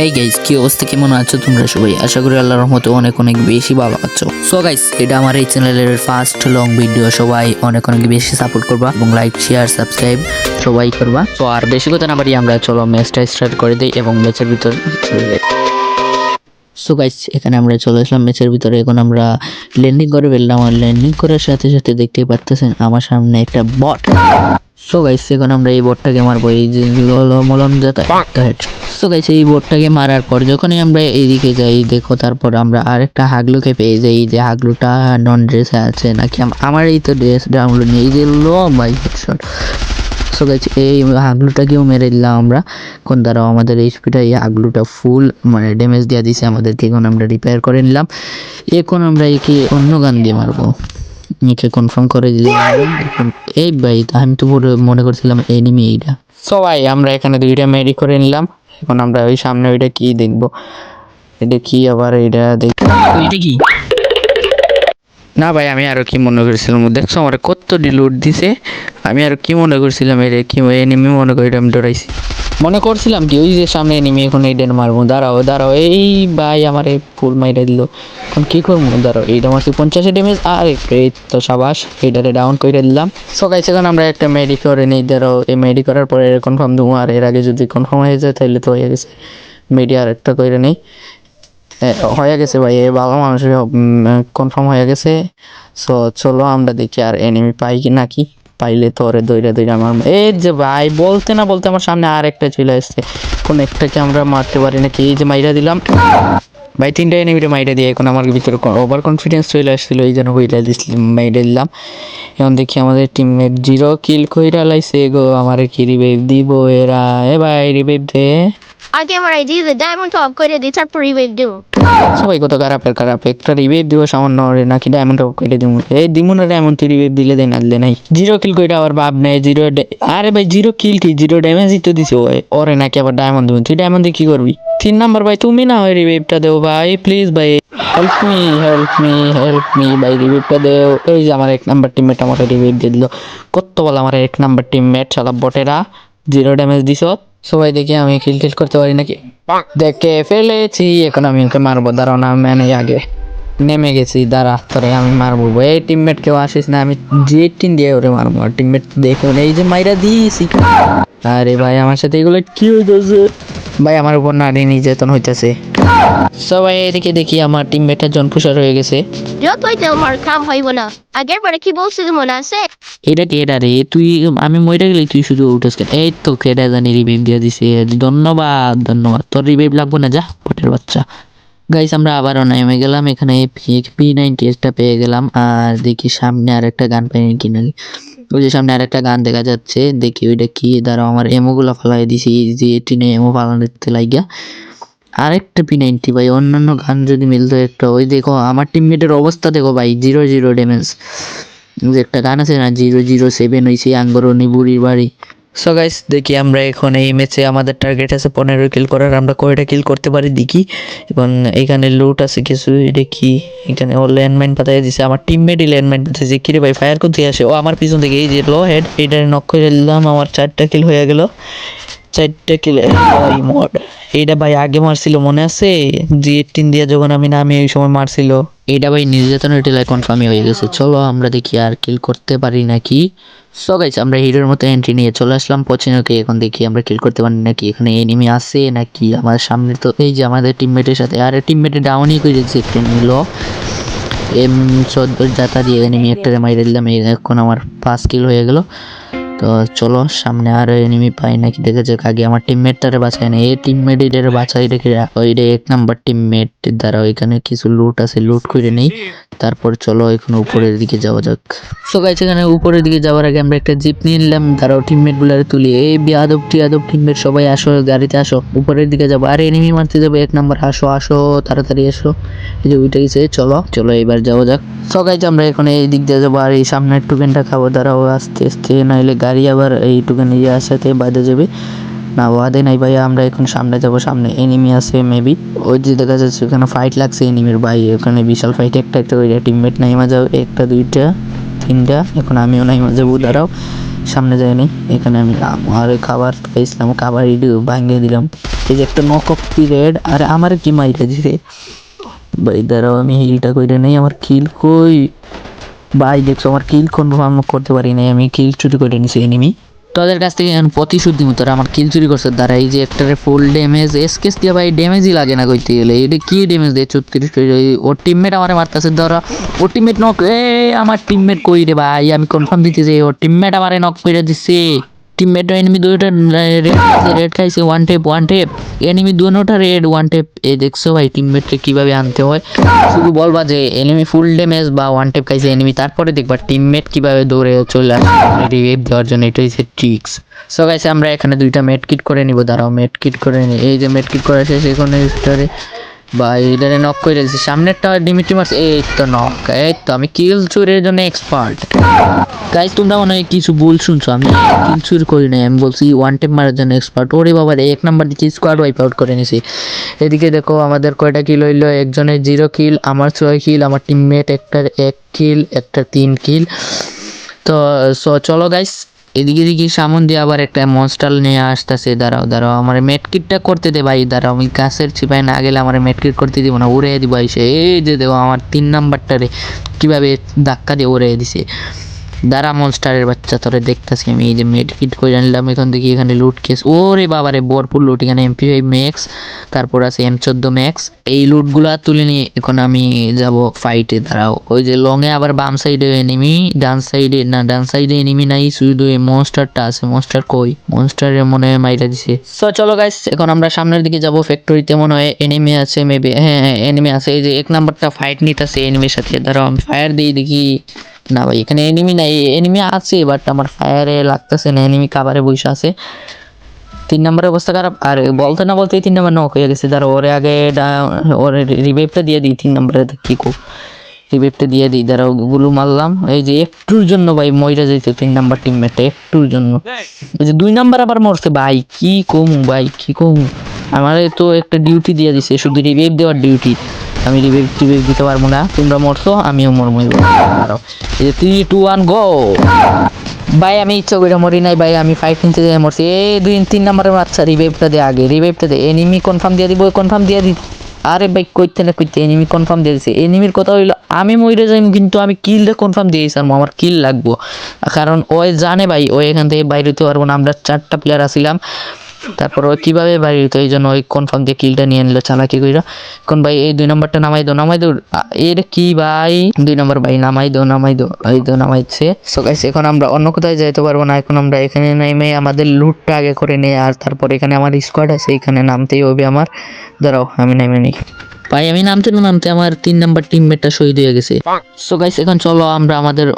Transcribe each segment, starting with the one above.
Hey guys কি অবস্থা? কেমন আছো তোমরা সবাই? আশা করি আল্লাহর রহমতে অনেক অনেক বেশি ভালো আছো। সো গাইস এটা আমার এই চ্যানেলের ফার্স্ট লং ভিডিও সবাই অনেক অনেক বেশি সাপোর্ট করবা এবং লাইক শেয়ার সাবস্ক্রাইব সবাই করবা। তো আর বেশি কথা না পারি আমরা চলো ম্যাচটা স্টার্ট করে দিই এবং ম্যাচের ভিতর সো গাইস এখানে আমরা চলে আসলাম ম্যাচের ভিতরে। এখন আমরা ল্যান্ডিং করে ফেললাম। আর ল্যান্ডিং করার সাথে সাথে দেখতেই পারতেছেন, আমার সামনে একটা বট সো গাইস এখন আমরা এই বোর্ডটাকে মারবো। এই যে হলো মলম জাতা সো গাইস এই বোর্ডটাকে মারার পর যখনই আমরা এইদিকে যাই দেখো তারপর আমরা আরেকটা হাগলুকে পেয়ে যাই। যে হাগলুটা নন ড্রেসে আছে নাকি? আমার এই তো ড্রেস ডাউনলোড নেই। এই যে লো বাই হেডশট সো গাইস এই হাগলুটাকেও মেরে দিলাম আমরা। কোন দ্বারা আমাদের এইচপিটা এই হাগলুটা ফুল মানে ড্যামেজ দিয়ে দিছে আমাদেরকে। এখন আমরা রিপেয়ার করে নিলাম। এখন আমরা একে অন্য গান দিয়ে মারবো। একে কনফার্ম করে এখন- এই ভাই আমি তো পুরো মনে করছিলাম এনিমি এইটা। সবাই আমরা এখানে দুইটা মেরি করে নিলাম। এখন আমরা ওই সামনে ওইটা কি দেখব? এটা কি আবার এটা দেখ এটা কি? না ভাই আমি আরও কি মনে করছিলাম? দেখছ আমার কত ডিলুট দিছে? আমি আর কি মনে করছিলাম? এটা কি এনিমি মনে করি আমি ডরাইছি। মনে করছিলাম কি, ওই যে সামনে এনিমি এখন এইটার মারবো, দাঁড়াও দাঁড়াও, এই ভাই আমার এই ফুল মাইরা দিল। এখন কি করব? দাঁড়াও এইটা মারছি পঞ্চাশে ড্যামেজ আর এই তো সাবাস এইটারে ডাউন করে দিলাম। সকাল এখন আমরা একটা মেডি করে নিই, দাঁড়াও, এই মেডি করার পরে কনফার্ম দেবো, আর এর আগে যদি কনফার্ম হয়ে যায় তাহলে তো হয়ে গেছে। মেডি আর একটা করে নেই। হয়ে গেছে ভাই, এ ভালো মানুষ কনফার্ম হয়ে গেছে। সো চলো আমরা দেখি আর এনিমি পাই কি নাকি পাইলে তো ওরে দইরা দইরা আমার এই যে ভাই, বলতে না বলতে আমার সামনে আর একটা চলে আসছে। কোন একটাকে আমরা মারতে পারি নাকি? এই যে মাইরা দিলাম। ভাই, তিনটা এনিমিটা মাইরা দিয়ে এখন আমার ভিতরে ওভার কনফিডেন্স চলে আসছিল, এই জন্য হইলা দিছিলাম মাইরা দিলাম। এখন দেখি আমাদের টিমমেট জিরো কিল কইরা লাইছে গো, আমার কি রিভাইভ দিব এরা? এ ভাই রিভাইভ দে। আগে আমার আইডি দিয়ে ডায়মন্ড অফ করে দিই তারপর রিভাইভ দেবো সবাই কত খারাপের খারাপ, একটা রিভাইভ দিব সামান্য রে নাকি ডায়মন্ড অফ করে দিব এই দিমু না ডায়মন্ড তুই রিভাইভ দিলে দেয় না দিলে নাই। জিরো কিল কইরা আবার ভাব নেই জিরো আরে ভাই জিরো কিল কি? জিরো ড্যামেজই তো দিছে, ওই, ওরে নাকি আবার ডায়মন্ড দিব তুই ডায়মন্ড দিয়ে কি করবি? তিন নাম্বার ভাই, তুমি না ওই রিভাইভটা দেও ভাই প্লিজ ভাই। Help me help me help me ভাই রিভাইভটা দেও। এই যে আমার এক নাম্বার টিমমেট আমার রিভাইভ দিয়ে দিল। কত বল আমার এক নাম্বার টিমমেট শালা বটেরা। জিরো ড্যামেজ দিছ। সবাই দেখে আমি কিল টিল করতে পারি নাকি? দেখে ফেলেছি এখন আমি ওকে মারবো। দাঁড়াও না মানে আগে নেমে গেছি দাঁড়া তোরে আমি মারবো। এই টিমমেট কেউ আসিস না আমি যে টিম দিয়ে ওরে মারবো। আর টিমমেট দেখুন এই যে মাইরা দিয়েছি। আরে ভাই আমার সাথে এগুলো কি হইতেছে? ভাই আমার উপর নারী নির্যাতন হইতেছে। সবাই এদিকে দেখি আমার টিমমেটের জনপুষার হয়ে গেছে। যতই তো আমার কাম হইব না আগের বারে কি বলছিলি মনে আছে? এটা কি এটা রে? তুই আমি মরে গেলে তুই শুধু উঠেস কেন এই তো কেটা জানি রিভাইভ দিয়ে দিছে। ধন্যবাদ ধন্যবাদ। তোর রিভাইভ লাগবে না যা পটের বাচ্চা। গাইস আমরা আবারও নেমে গেলাম। এখানে পি নাইনটি এসটা পেয়ে গেলাম। আর দেখি সামনে আর একটা গান পাই কি। নাকি ওই যে সামনে আর একটা গান দেখা যাচ্ছে, দেখি ওইটা কি? দাঁড়াও, আমার এমোগুলো ফালাই দিছি, যে টিনে এমো ফালানো দিতে লাগিয়া। আরেকটা পি নাইনটি ভাই, অন্যান্য গান যদি মিলতো একটা, ওই দেখো, আমার টিমমেটের অবস্থা দেখো ভাই জিরো জিরো ড্যামেজ যে একটা গান আছে না জিরো জিরো সেভেন ওই সেই আঙ্গরনি বুড়ির বাড়ি। সো গাইস দেখি আমরা এখন এই ম্যাচে আমাদের টার্গেট আছে পনেরো কিল করার। আমরা কয়টা কিল করতে পারি দেখি। এবং এখানে লুট আছে কিছু দেখি, এখানে ও ল্যান্ডমাইন পাতায় দিছে। আমার টিমমেটই ল্যান্ডমাইন পাতাইছে কিরে ভাই ফায়ার করতে আসে? ও আমার পিছন থেকে, এই যে লো হেড এটা নক করে দিলাম। আমার চারটা কিল হয়ে গেল। চারটা কিল মড এইটা ভাই আগে মারছিল, মনে আছে? জি এইটিন দিয়ে যখন আমি নামি ওই সময় মারছিল। এটা ভাই নির্যাতনের টেলায় কনফার্মই হয়ে গেছে। চলো আমরা দেখি আর কিল করতে পারি নাকি? সো গাইস আমরা হিরোর মতো এন্ট্রি নিয়ে চলে আসলাম। পচিনোকে এখন দেখি আমরা কিল করতে পারি নাকি? এখানে এনিমি আছে নাকি? আমার সামনে তো এই যে আমাদের টিমমেটের সাথে। আর টিমমেটে ডাউনই করে দিচ্ছে একটু নিল। এম চোদ্দ জাতা দিয়ে এনিমি একটা মাইরে দিলাম। এখন আমার পাঁচ কিল হয়ে গেল। তো চলো, সামনে আর এনিমি পাই নাকি? দেখা যাক, আগে আমার টিমমেটটারে বাঁচায় না। এই টিমমেট এটার বাঁচাই রেখে ওই রে এক নাম্বার টিমমেট দ্বারা ওইখানে কিছু লুট আছে লুট করে নেই। তারপর চলো এখন উপরের দিকে যাওয়া যাক। সো গাইস এখানে উপরের দিকে যাওয়ার আগে আমরা একটা জিপ নিয়ে নিলাম। তারাও টিমমেট গুলারে তুলি। এই বিয়াদব, টিয়াদব টিমমেট সবাই আসো, গাড়িতে আসো। উপরের দিকে যাব। আর এনিমি মারতে যাব। এক নাম্বার আসো আসো, তাড়াতাড়ি এসো। এই যে ওইটা গেছে চলো চলো এবার যাওয়া যাক। সো গাইস আমরা এখন এই দিক দিয়ে যাব। আর এই সামনের টুকেনটা খাব। দাঁড়াও, আস্তে আস্তে, নাইলে গাড়ি আবার এই টুকেন ইয়ে আসাতে বাদে যাবে। না, ওয়াদে নাই ভাই, আমরা এখন সামনে যাব, সামনে এনিমি আছে মেবি ওই যে দেখা যাচ্ছে ওখানে ফাইট লাগছে এনিমির ভাই, ওখানে বিশাল ফাইট একটা একটা করে টিমমেট নাইমা যাও, একটা, দুইটা, তিনটা। এখন আমিও নাইমা যাব, দাঁড়াও। সামনে যাইনি এখানে আমি আর খাবার খাইছিলাম, খাবার ইডি ভাঙিয়ে দিলাম। এই যে একটা নক অফ পিরিয়ড আর আমার কি মাইরা দিছে? ভাই, দাঁড়াও, আমি হিলটা কইরে নেই, আমার কিল কই? ভাই, দেখছ, আমার কিল কনফার্ম করতে পারি নাই, আমি কিল চুরি করে নিছি এনিমি তোদের কাছ থেকে এখন প্রতিশোধ নিব আমার কিল চুরি করছে দ্বারা এই যে একটারে ফুল ড্যামেজ এসকেস দিয়ে ভাই ড্যামেজই লাগে না কইতে গেলে। এটা কি ড্যামেজ দেয় ছত্রিশ ওর টিমমেট আমার মারতেছে, ধরো। ও টিমমেট নক এ আমার টিমমেট কই রে ভাই? আমি কনফার্ম দিতে যে ওর টিমমেট আমারে নক করে দিচ্ছে টিমমেট এনিমি দুইটা রেড রেড খাইছে one tap one tap enemy দুটোটা red one tap এই দেখছ ভাই টিমমেটকে কীভাবে আনতে হয়? শুধু বলবা যে এনিমি ফুল ড্যামেজ বা ওয়ান টেপ খাইছে এনিমি তারপরে দেখবা টিমমেট কীভাবে দৌড়ে চলে আসে। রিভাইভ দেওয়ার জন্য এটা হচ্ছে ট্রিক্স সো গাইছে আমরা এখানে দুইটা মেড কিট করে নিব। দাঁড়াও মেড কিট করে নি এই যে মেড কিট করা শেষ, এখানে বা এটারে নক করে দিয়েছি। সামনেরটা ডিমিটি মারছে। এই তো নক এই তো আমি কিল চুরের জন্য এক্সপার্ট গাইজ তোমরা মনে হয় কিছু ভুল শুনছো। আমি কিল চুরি করি নাই আমি বলছি ওয়ান টেপ মারার জন্য এক্সপার্ট ওরে বাবা রে, এক নাম্বার দিকে স্কোয়াড ওয়াইপ আউট করে নিছি এদিকে দেখো আমাদের কয়টা কিল হইল? একজনের জিরো কিল আমার ছয় কিল আমার টিমমেট একটার এক কিল একটা তিন কিল তো সো চলো গাইস এদিকে দিকে সামন দিয়ে আবার একটা মনস্টাল নিয়ে আসতেছে। দাঁড়াও দাঁড়াও, আমার মেটকিটটা করতে দে ভাই, দাঁড়াও, আমি গাছের ছিপায় না গেলে আমার মেটকিট করতে দিব না উড়ে দিব এসে এই যে দেবো আমার তিন নাম্বারটারে কীভাবে ধাক্কা দিয়ে উড়ে দিছে। দাঁড়া মনস্টারের বাচ্চা তোরে দেখতেছি আমি। এই যে মেডকিট করে আনলাম, এখান থেকে এখানে লুট কেস ওরে বাবারে, ভরপুর লুট এখানে এমপি ফাইভ ম্যাক্স তারপর আছে এম চোদ্দ ম্যাক্স এই লুটগুলা তুলে নিয়ে এখন আমি যাব ফাইটে দাঁড়াও, ওই যে লংয়ে আবার বাম সাইডে এনিমি ডান সাইডে না, ডান সাইডে এনিমি নাই, শুধু এই মনস্টারটা আছে। মনস্টার কই? মনস্টারের মনে হয় মাইরা দিছে। সো চলো গাইস এখন আমরা সামনের দিকে যাব। ফ্যাক্টরিতে মনে হয় এনিমি আছে মেবি হ্যাঁ হ্যাঁ এনিমি আছে। এই যে এক নাম্বারটা ফাইট নিতেছে এনিমির সাথে। দাঁড়াও, আমি ফায়ার দিই দেখি। না ভাই, এখানে এনিমি নাই এনিমি আছে বাট আমার ফায়ারে লাগতেছে না এনিমি কাবারে বসে আছে। তিন নম্বরের অবস্থা খারাপ, আর বলতে না বলতে তিন নম্বর নক হয়ে গেছে। ধরো ওরে আগে ওর রিভাইভটা দিয়ে দিই তিন নম্বরে, কি কো। রিভাইভটা দিয়ে দিই ধরো গুলু মারলাম। এই যে একটুর জন্য ভাই মইরা যাইতো তিন নাম্বার টিমমেটটা একটুর জন্য। ওই যে দুই নাম্বার আবার মরছে, ভাই, কি কমু, ভাই, কি কমু। আমার তো একটা ডিউটি দিয়ে দিছে, শুধু রিভাইভ দেওয়ার ডিউটি আমি রিভাইভ টিভাইভ দিতে পারব না। তোমরা মরছো, আমিও মরবো। এই যে থ্রি টু ওয়ান গো ভাই, আমি ইচ্ছা করে মরি নাই, ভাই, আমি ফাইভ নিতে যাই মরছি। এই দুই, তিন নম্বরের আচ্ছা রিভাইভটা দে আগে রিভাইভটা দে। এনিমি কনফার্ম দিয়ে দিব কনফার্ম দিয়ে দি। আরে ভাই, কইতে না কইতে এনিমি কনফার্ম দিয়ে দিছে। এনিমির কথা হইল, আমি মরে যাই কিন্তু আমি কিলটা কনফার্ম দিয়ে দিয়েছি আমার কিল লাগবো। কারণ ওই জানে ভাই, ওই এখান থেকে বাইরে হতে পারব না। আমরা চারটা প্লেয়ার আসিলাম তারপর ওই কীভাবে বাড়ি দিত এই জন্য ওই কনফার্ম দিয়ে কিলটা নিয়ে নিল, চালাকি কইরা। কোন ভাই, এই দুই নম্বরটা নামাই দো নামাই দো এর কি ভাই? দুই নম্বর ভাই, নামাই দো নামাই দো এই দো নামাইছে। সো গাইস এখন আমরা অন্য কোথায় যাইতে পারব না। এখন আমরা এখানে নেমে আমাদের লুটটা আগে করে নিয়ে আর তারপর এখানে আমার স্কোয়াড আছে, এখানে নামতেই হবে আমার। দাঁড়াও, আমি নেমে নিই। ভাই আমি নামতে না নামতে আমার তিন নাম্বার টিমমেটটা শহীদ হয়ে গেছে। সো গাইস এখন চলো আমরা আমাদের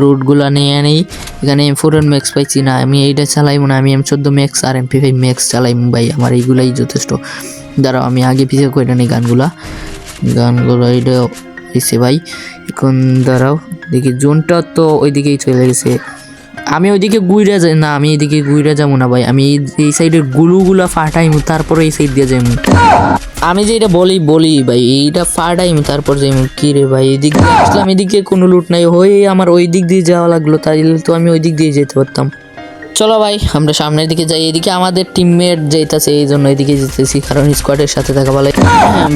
লুটগুলা নিয়ে নিই এখানে এম ফোর ম্যাক্স পাইছি না আমি এইটা চালাইবো না আমি এম চোদ্দ ম্যাক্স আর এম পি ফাইভ ম্যাক্স চালাইবো ভাই আমার এইগুলাই যথেষ্ট। দাঁড়াও আমি আগে পিছিয়ে করে নিই গানগুলা। গানগুলো এইটা হয়েছে ভাই। এখন দাঁড়াও দেখি জোনটা তো ওইদিকেই চলে গেছে। আমি ওইদিকে গুইরা যাই না, আমি এদিকে গুইরা যাব না ভাই। আমি এই- সাইডের গুলুগুলা ফাটাইমু, তারপরে এই সাইড দিয়ে যাইমু। আমি যে এটা বলি বলি ভাই, এইটা ফাটাইমু, তারপর যাইমু। কি রে ভাই, এদিক দিয়ে আসলাম, এদিকে কোনো লুট নাই। হয়ে আমার ওই দিক দিয়ে যাওয়া লাগল, তাইলে তো আমি ওই দিক দিয়ে যেতে পারতাম। চলো ভাই, আমরা সামনের দিকে যাই। এদিকে আমাদের টিমমেট যেতেছে এই জন্য এদিকে যেতেছি। কারণ স্কোয়াডের সাথে থাকা ভালো।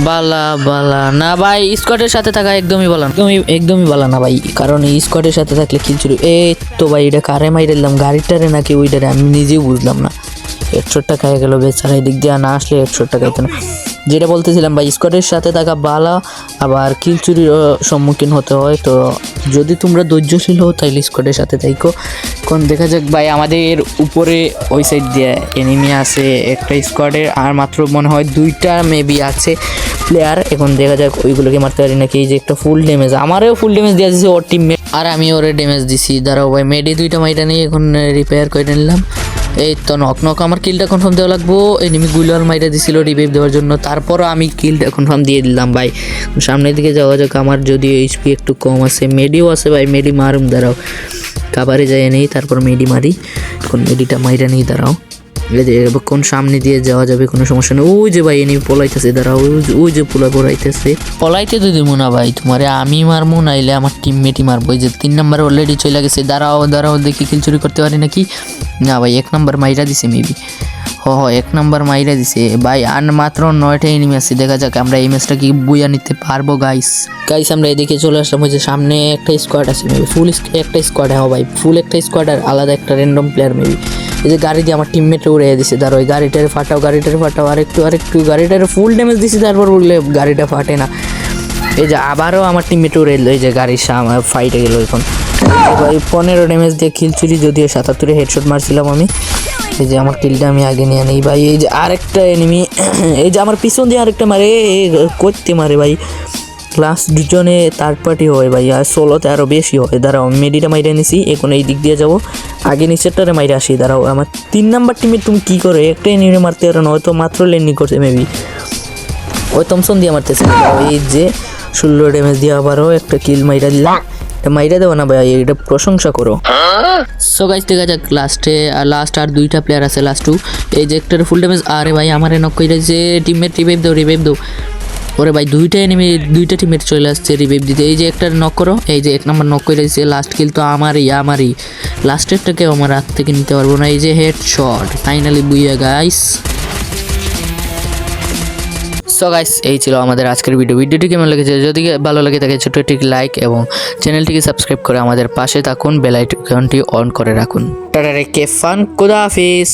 বালা বালা। না ভাই স্কোয়াডের সাথে থাকা একদমই বালা। একদমই একদমই বালা না ভাই। কারণ এই স্কোয়াডের সাথে থাকলে খিচুড়ি এ তো ভাই, এটা কারে মাইরে দিলাম? গাড়িটারে নাকি ওইটারে? আমি নিজেও বুঝলাম না। একশো টাকা গেল বেচারা। এদিক দিয়ে না আসলে একশো টাকা না। যেটা বলতেছিলাম ভাই স্কোয়াডের সাথে থাকা বালা আবার কিল চুরির সম্মুখীন হতে হয়। তো যদি তোমরা ধৈর্যশীল হও, তাইলে স্কোয়াডের সাথে থাইকো। কোন দেখা যাক ভাই, আমাদের উপরে ওই সাইড দিয়ে এনিমি আছে একটা স্কোয়াডের আর মাত্র মনে হয় দুইটা মেবি আছে প্লেয়ার এখন দেখা যাক ওইগুলোকে মারতে পারি নাকি, এই যে একটা ফুল ড্যামেজ আমারও ফুল ড্যামেজ দিয়ে দিয়েছে ওর টিম আর আমি ওরে ড্যামেজ দিছি। দাঁড়াও ভাই মেডি দুইটা মাইটা নিয়ে এখন রিপেয়ার করে নিলাম। এই তো নক নক আমার কিলটা কনফার্ম দেওয়া লাগবো। এনিমি গুলার মাইরা দিছিল রিভাইভ দেওয়ার জন্য। তারপরও আমি কিলটা কনফার্ম দিয়ে দিলাম, ভাই। সামনের দিকে যাওয়া যাক, আমার যদি এইচপি একটু কম আছে। মেডিও আছে ভাই মেডি মারুম, দাঁড়াও। কাবারে যাই নেই তারপর মেডি মারি। এখন মেডিটা মাইরা নেই, দাঁড়াও। কোন সামনে দিয়ে যাওয়া যাবে? কোনো সমস্যা নেই। ওই যে ভাই, এনি পলাইতেছে, দাঁড়া, ওই যে- পোলা পড়াইতেছে পলাইতে তো দেবো ভাই, তোমারে আমি মারবো নাইলে আমার টিম টিমমেটই মারবো। ওই যে তিন নাম্বার অলরেডি চলে গেছে। দাঁড়াও দাঁড়াও, দেখি কিল চুরি করতে পারি নাকি? না ভাই, এক নাম্বার মাইরা দিছে মেবি হ এক নাম্বার মাইরা দিছে। ভাই, আর মাত্র নয়টা এনিমি আছে, দেখা যাক আমরা এই ম্যাচটা কি বুয়া নিতে পারব গাইস গাইস আমরা এদিকে চলে আসলাম যে সামনে একটা স্কোয়াড আছে মেবি ফুল একটা স্কোয়াড হ্যাঁ ভাই ফুল একটা স্কোয়াড আর আলাদা একটা র্যান্ডম প্লেয়ার মেবি এই যে গাড়ি দিয়ে আমার টিমমেটে উড়ে দিছে ধরো ওই গাড়িটারে ফাটাও গাড়িটারে ফাটাও, আর একটু আর একটু, গাড়িটারে ফুল ড্যামেজ দিছি, তারপর বললে গাড়িটা ফাটে না। এই যে আবারও আমার টিমমেট উড়ে এই যে গাড়ির ফাইটে গেলো এখন। ভাই পনেরো ড্যামেজ দিয়ে কিল চুরি যদিও সাতাত্তরে হেডশট মারছিলাম আমি। এই যে আমার কিলটা আমি আগে নিয়ে নেই ভাই। এই যে আরেকটা এনিমি এই যে আমার পিছন দিয়ে আরেকটা মারে করতে মারে ভাই। ক্লাস দুজনে থার্ড পার্টি হয় ভাই, আর ষোলোতে আরও বেশি হয়। দাঁড়াও, আমি মেডিটা মাইরে নিছি, এখন এই দিক দিয়ে যাব। আগে নিচেরটারে মাইরে আসি, দাঁড়াও। আমার তিন নাম্বার টিমে তুমি কী করো? একটা এনিমি মারতে পারো না, হয়তো মাত্র লেন্ডিং করছে মেবি ওই থমসন দিয়ে মারতেছে। এই যে ষোলো ড্যামেজ দিয়ে আবারও একটা কিল মাইরা দিলাম। এটা মাইরা দেবো না ভাই, এটা প্রশংসা করো। সো গাইজ দেখা যাক লাস্টে লাস্ট আর দুইটা প্লেয়ার আছে লাস্ট টু এই যে একটা ফুল ড্যামেজ আরে ভাই, আমার নক করে যে টিমমেট রিভাইভ দাও রিভাইভ দাও। ওরে ভাই, দুইটা এনিমি দুইটা টিমের চলে আসছে রিভাইভ দিতে। এই যে একটা নক করো, এই যে এক নাম্বার নক করে দিয়েছে লাস্ট কিল তো আমারই আমারই। লাস্টেরটাকে আমার হাত থেকে নিতে পারব না, এই যে headshot finally booyah guys so guys এই ছিল আমাদের আজকের ভিডিও ভিডিওটি কেমন লেগেছে? যদি ভালো লাগে থাকে ছোটো একটি লাইক এবং চ্যানেলটিকে সাবস্ক্রাইব করে আমাদের পাশে থাকুন বেল আইকনটি অন করে রাখুন। টাটা কে ফান খুদা হাফিজ